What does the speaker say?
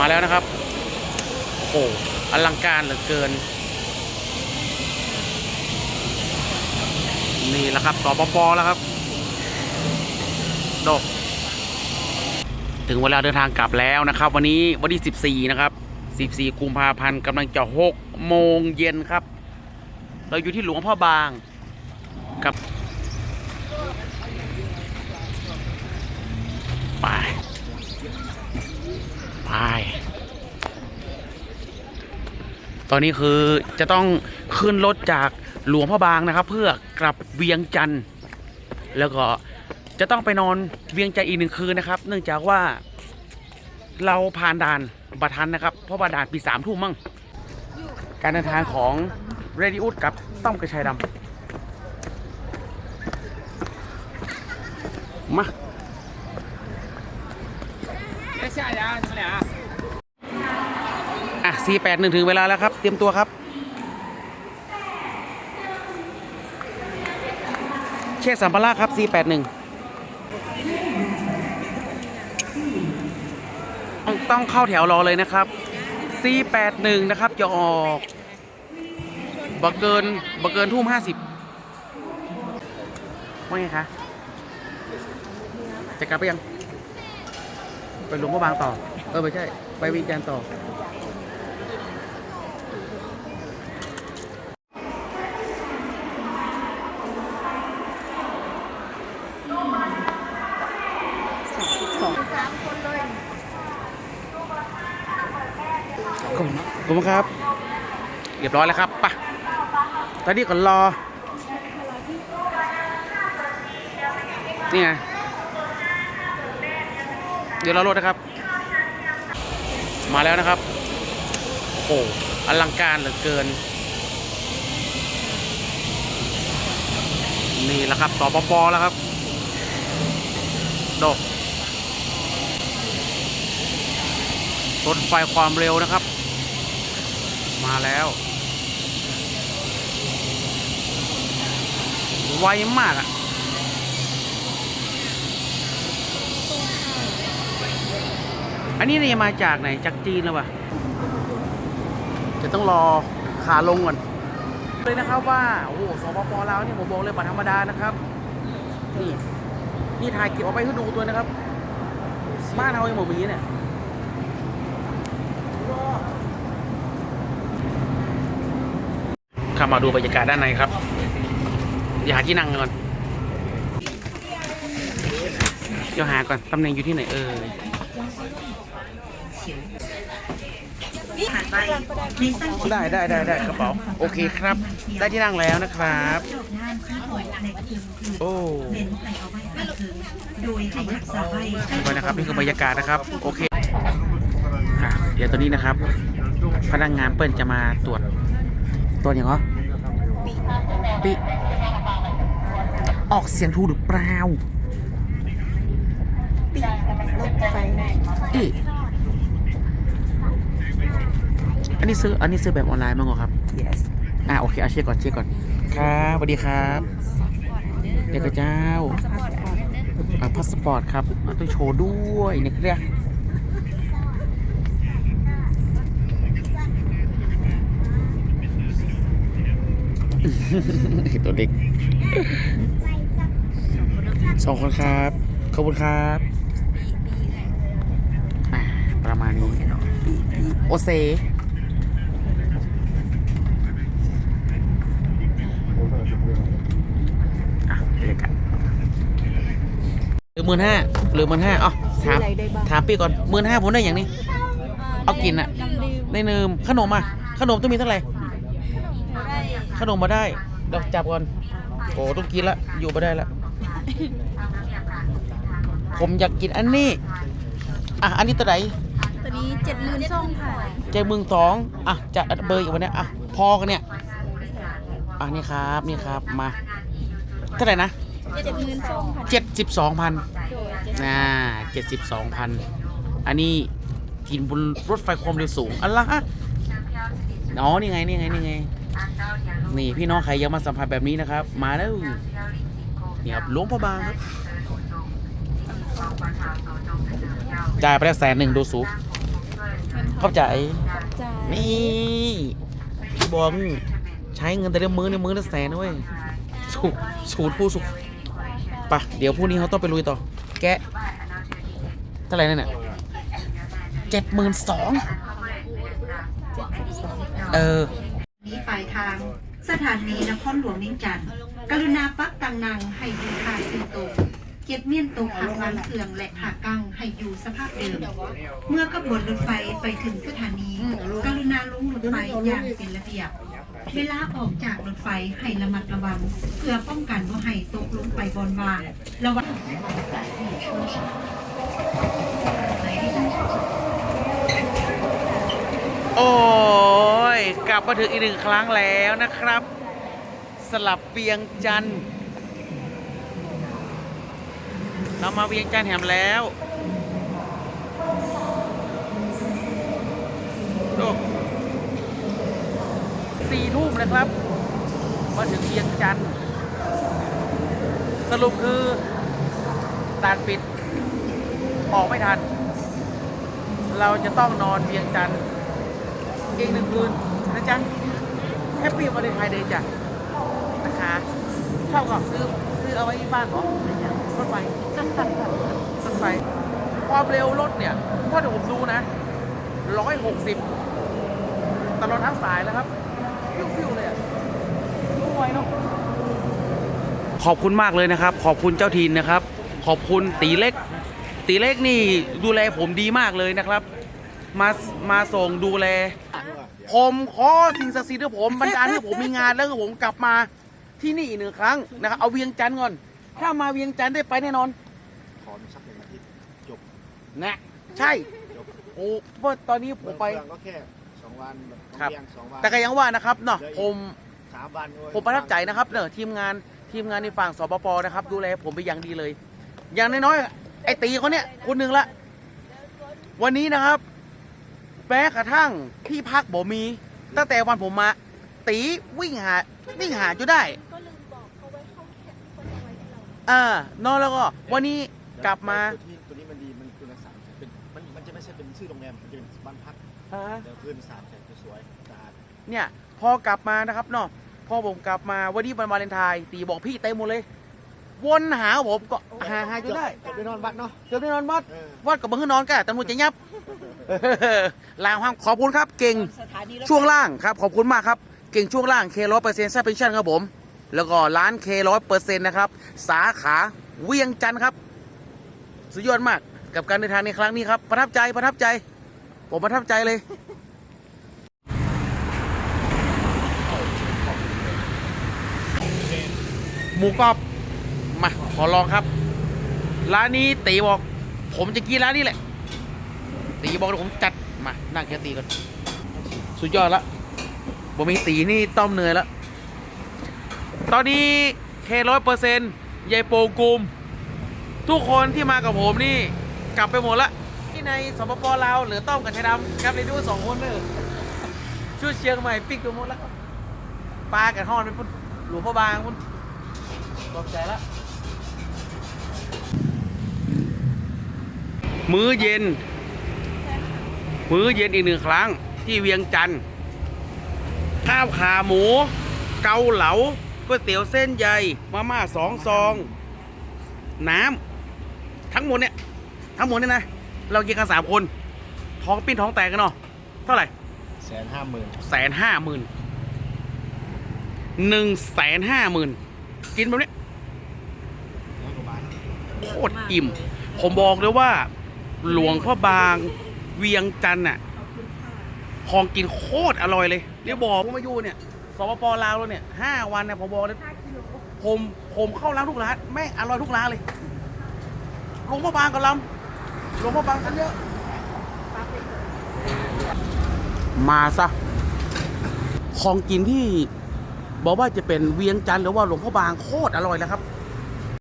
มาแล้วนะครับ โอ้โหอลังการเหลือเกิน นี่แหละครับสปปแล้วครับดกถึงเวลาเดินทางกลับแล้วนะครับ วันนี้วันที่ 14 นะครับ 14 กุมภาพันธ์กำลังจะ6โมงเย็นครับ เราอยู่ที่หลวงพ่อบางกับไป ไปตอนนี้คือจะต้องขึ้นรถจากหลวงพ่อบางนะครับ เพื่อกลับเวียงจันทร์แล้วก็จะต้องไปนอนเวียงจันทร์อีกหนึ่งคืนนะครับ เนื่องจากว่าเราผ่านด่านบัทันนะครับ เพราะว่าด่านปีสามทุ่มมั่งการเดินทางของเรดิอุสกับต้อมกระชายดำมา อะ481ถึงเวลาแล้วครับ เตรียมตัวครับ เช็คสัมภาระครับ481ต้องต้องเข้าแถวรอเลยนะครับ481นะครับจะออกบักเกินบักเกินทุ่ม50ว่าไงคะ จะกลับไปยัง ไปหลวงพ่อบางต่อ เออไม่ใช่ ไปวีแกนต่อขอบคุณขอบคุณครับ เรียบร้อยแล้วครับไปะตอนนี้ก่อนรอ นี่ไง เดี๋ยวเราลดนะครับ มาแล้วนะครับ โอ้โหอลังการเหลือเกิน นี่แหละครับสปปแล้วครับดกรถไฟความเร็วนะครับ มาแล้ว ไวมากอะ่ะ อันนี้เนี่ยมาจากไหนจากจีนหรือเปล่าจะต้องรอขาลงก่อนเลยนะครับว่าโอ้โหสปปลาวนี่ผมบอกเลยบัตรธรรมดานะครับนี่นี่ถ่ายเก็บเอาไปให้ดูตัวนะครับบ้านเราไอ้หมดอย่างนี้เนี่ยข้ามาดูบรรยากาศด้านในครับ อย่าหาที่นั่งก่อนเดี๋ยวหาก่อนตำแหน่งอยู่ที่ไหนเอ่ย ไปในสั้นได้ได้ได้ได้กระเป๋าโอเคครับ ได้ที่นั่งแล้วนะครับจบงานที่หอยในทีมคือโอ้เน้นไปเอาไว้อันคือโดยให้ทักษะไว้ไปนะครับนี่คือบรรยากาศนะครับ โอเคอะเดี๋ยวตัวนี้นะครับ พนักงานเปิ้ลจะมาตรวจตรวจอย่างเหรอปิออกเสียงถูกหรือเปล่าปิ อันนี้ซื้ออันนี้ซื้อแบบออนไลน์มั้งเหรอครับ yes อ่าโอเคเอาเช็คก่อนเช็คก่อนครับสวัสดีครับเด็กกระเจ้าอ่าพาสปอร์ตครับอ่าต้องโชว์ด้วยนี่เรียกตัวเด็กสองคนครับ ขอบคุณครับอ่าประมาณนี้ โอเซ อะเรียกกันหรือห มื่นห้าหรือหมื่นห้าอ๋อถามอะไรได้บ้างถามพี่ก่อนหมื่นห้าผมได้อย่างนี้ เอากินอะได้เนิมขนมอะขนมต้องมีเท่าไหร่ขนมมาได้เดอกจับก่อนโอ้ต้องกินละอยู่มาได้ละผมอยากกินอันนี้ อะ อันนี้ตัวไหนตัวนี้เจ็ดหมื่นสองค่ะใจมึงสองอะจะเบอร์อยู่วันนี้อะพอกันเนี่ย อะนี่ครับ นี่ครับ มา เท่าไหร่นะ เจ็ดหมื่นสองค่ะเจ็ดสิบสองพันโดยเจ็ดน่าเจ็ดสิบสองพันอันนี้กินบนรถไฟความเร็วสูงอัลละอ๋อนี่ไงนี่ไงนี่ไง นี่พี่น้องใครอยากมาสัมผัสแบบนี้นะครับ มาแล้วนี่ครับหลวงพระบางครับจ่ายไปแล้วแสนหนึ่งดูสูไม่เข้าใจใจนี่พี่บอมใช้เงินแต่ละมื้อในมื้อละแสนนะเว้ยสูสูตรผู้สุข ปะเดี๋ยวพรุ่งนี้เขาต้องไปลุยต่อ แกะเท่าไหร่นั่นน่ะเจ็ดหมื่นสองเออนี้ปลายทาง สถานีนครหลวงเวียงจันทร์กรุณาปักตังนังให้อยู่ค่าสื่อตรงเก็บเมียนตรงหางวางเครื่องและหากังให้อยู่สภาพเดิม เมื่อกระบวนรถไฟไปถึงสถานี กรุณาลงรถไฟอย่างเป็นระเบียบ เวลาออกจากรถไฟให้ระมัดระวัง เพื่อป้องกันว่าให้ตกลงไปบนวางระวังโอ้ย กลับมาถึงอีกหนึ่งครั้งแล้วนะครับ สลับเวียงจันทร์เรามาเวียงจันทร์แหมแล้วดู สี่ทุ่มนะครับ มาถึงเวียงจันทร์สรุปคือตาดปิด ออกไม่ทัน เราจะต้องนอนเวียงจันทร์อีกหนึ่งคืนนะจ๊ะแฮปปี้วันไทยเดย์จ้ะนะคะชอบก็ซื้อซื้อเอาไว้ที่บ้านเหรอรถไฟรถไฟความเร็วรถเนี่ย ถ้าเดี๋ยวผมดูนะร้อยหกสิบตลอดทั้งสายแล้วครับ ฟิวๆเลยอะฟิวไวเนาะขอบคุณมากเลยนะครับ ขอบคุณเจ้าทีนนะครับ ขอบคุณตีเล็ก ตีเล็กนี่ดูแลผมดีมากเลยนะครับ มามาส่งดูแล ผมขอสิ่งศักดิ์สิทธิ์ให้ผมบรรดาลให้ผมมีงานแล้วก็ผมกลับมาที่นี่อีกหนึ่งครั้งนะครับเอาเวียงจันทร์ก่อน ถ้ามาเวียงจันทร์ได้ไปแน่นอน ขอสักหนึ่งอาทิตย์จบนะ ใช่ โอ้เพราะตอนนี้ผมไปเดินเครื่องก็แค่ องวันครับเพียงสองวันแต่ก็ยังว่านะครับเนาะผมสามวันโอ้ยผมประทับใจนะครับเนอะทีมงานทีมงานในฝั่งสปปนะครับ ดูแลผมไปนอย่างดีเลย อย่างน้อยๆไอ้ตีคนเนี้ยคนหนึ่งละ วันนี้นะครับแม้กระทั่งที่พักบ่มี ตั้งแต่วันผมมา ตีวิ่งหาวิ่งหาจุดได้ ก็ลืมบอกเขาไว้เข้าแคปคนเอาไว้ที่เราอ่านอนแล้วก็วันนี้กลับมาตัวที่ตัวนี้มันดีมั พักเดี๋ยวคืนสามแสนสวยๆสะอาดเนี่ยพอกลับมานะครับเนาะพอผมกลับมาวันนี้วันวาเลนไทน์ตีบอกพี่เต็มหมดเลย วนหาผมก็หาหาจนได้เก็บไปนอนบัดเนาะเกือบได้นอนวัดเออวัดกับบังคือนอนกันตำรวจจะยับลางความขอบคุณครับ เก่งช่วงล่างครับ ขอบคุณมากครับ เก่งช่วงล่างเคร้อยเปอร์เซ็นต์ซัพเพนชั่นครับผม แล้วก็ร้านเคร้อยเปอร์เซ็นต์นะครับ สาขาเวียงจันทร์ครับ สุดยอดมากกับการเดินทางในครั้งนี้ครับ ประทับใจประทับใจ ผมประทับใจเลย หมูกรอบ มา ขอลองครับ ร้านนี้ตีบอก ผมจะกินร้านนี้แหละ ตีบอกเลยผมจัด มา นั่งแค่ตีก่อน สุดยอดละผมมีตีนี่ต้มเนยแล้ว ตอนนี้เคร้อยเปอร์เซ็นต์ยายโปกุม ทุกคนที่มากับผมนี่ กลับไปหมดละ ในสปปลาวเหลือต้อมกับชายดำครับในดูสองคนเลยชุดเชียงใหม่ปิกไปหมดแล้วปลากับห่อนไปพุ่นหลวงพ่อบางพุ่นตกใจละมื้อเย็น มื้อเย็นอีกหนึ่งครั้งที่เวียงจันทร์ข้าวขาหมู เกาเหลาก๋วยเตี๋ยวเส้นใหญ่มาม่าสองซอง น้ำทั้งหมดเนี่ย ทั้งหมดเนี่ยนะ เรากินกันสามคน ท้องปิ้นท้องแตกกันเนาะเท่าไหร่แสนห้าหมื่นแสนห้าหมื่นหนึ่งแสนห้าหมื่นกินแบบเนี้ยร้อยกว่าบาทโคตรอิ่ม ผมบอกเลยว่า หลวงพ่อบางเวียงจันทร์น่ะของกินโคตรอร่อยเลยเรียกบอกผมมาอยู่เนี่ยสปปลาวแล้วเนี่ยห้าวันเนี่ยผมบอกเลยผมผมเข้าร้านทุกร้านแม่งอร่อยทุกร้านเลยหลวงพ่อบางกับลำห ลวงพ่อบางกันเยอะมาซะของกินที่บอกว่าจะเป็นเวียงจันทร์หรือว่าหลวงพ่อบางโคตรอร่อยแล้วครับ